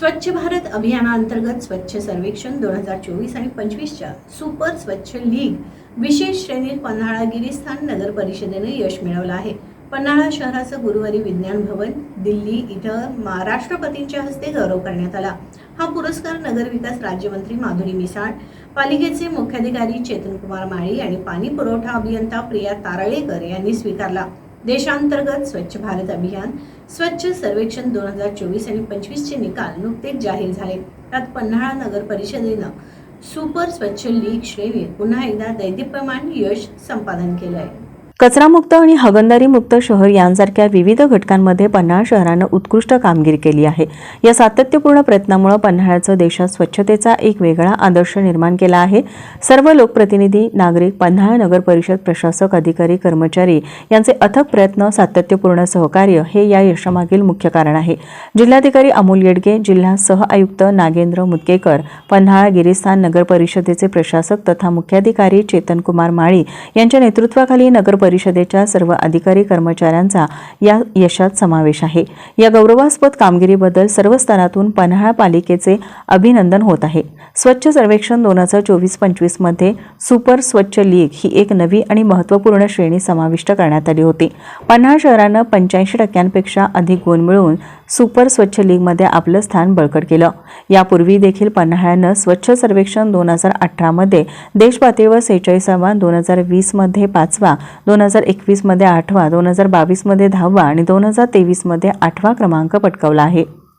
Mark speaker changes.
Speaker 1: स्वच्छ भारत अभियानांतर्गत स्वच्छ सर्वेक्षण दोन हजार चोवीस आणि पंचवीसच्या सुपर स्वच्छ लीग विशेष श्रेणीत पन्हाळा गिरीस्थान नगर परिषदेने यश मिळवलं आहे. पन्हाळा शहराचं गुरुवारी विज्ञान भवन दिल्ली इथं महाराष्ट्रपतींच्या हस्ते गौरव करण्यात आला. हा पुरस्कार नगरविकास राज्यमंत्री माधुरी मिसाळ पालिकेचे मुख्याधिकारी चेतन कुमार माळी आणि पाणी पुरवठा अभियंता प्रिया तारळेकर यांनी स्वीकारला. देशांतर्गत स्वच्छ भारत अभियान स्वच्छ सर्वेक्षण दोन हजार चोवीस आणि पंचवीसचे निकाल नुकतेच जाहीर झाले. त्यात पन्हाळा नगर परिषदेनं सुपर स्वच्छ लीग श्रेणीत पुन्हा एकदा दैदिप्यमान यश संपादन केलं आहे
Speaker 2: कचरामुक्त आणि हगंदारी मुक्त शहर यांसारख्या विविध घटकांमध्ये पन्हाळा शहरानं उत्कृष्ट कामगिरी केली आहे. या सातत्यपूर्ण प्रयत्नामुळे पन्हाळ्याचं देशात स्वच्छतेचा एक वेगळा आदर्श निर्माण केला आहे. सर्व लोकप्रतिनिधी नागरिक पन्हाळा नगर परिषद प्रशासक अधिकारी कर्मचारी यांचे अथक प्रयत्न सातत्यपूर्ण सहकार्य हे या यशामागील मुख्य कारण आहे. जिल्हाधिकारी अमोल येडगे जिल्हा सह आयुक्त नागेंद्र मुदकेकर पन्हाळा गिरिस्थान नगर परिषदेचे प्रशासक तथा मुख्याधिकारी चेतन कुमार माळी यांच्या नेतृत्वाखाली नगर परिषदेच्या सर्व अधिकारी कर्मचाऱ्यांचा या यशात समावेश आहे. या गौरवास्पद कामगिरीबद्दल सर्व स्तरातून पन्हाळा पालिकेचे अभिनंदन होत आहे. स्वच्छ सर्वेक्षण दोन हजार चोवीस पंचवीसमध्ये सुपर स्वच्छ लीग ही एक नवी आणि महत्त्वपूर्ण श्रेणी समाविष्ट करण्यात आली होती. पन्हाळा शहरानं पंच्याऐंशी टक्क्यांपेक्षा अधिक गुण मिळवून सुपर स्वच्छ लीगमध्ये आपलं स्थान बळकट केलं. यापूर्वी देखील पन्हाळ्यानं स्वच्छ सर्वेक्षण दोन हजार अठरामध्ये देशपातळीवर सेहेचाळीसावा दोन हजार वीसमध्ये पाचवा दोन हजार एकवीसमध्ये आठवा दोन हजार बावीसमध्ये दहावा आणि दोन हजार तेवीसमध्ये आठवा क्रमांक पटकावला आहे.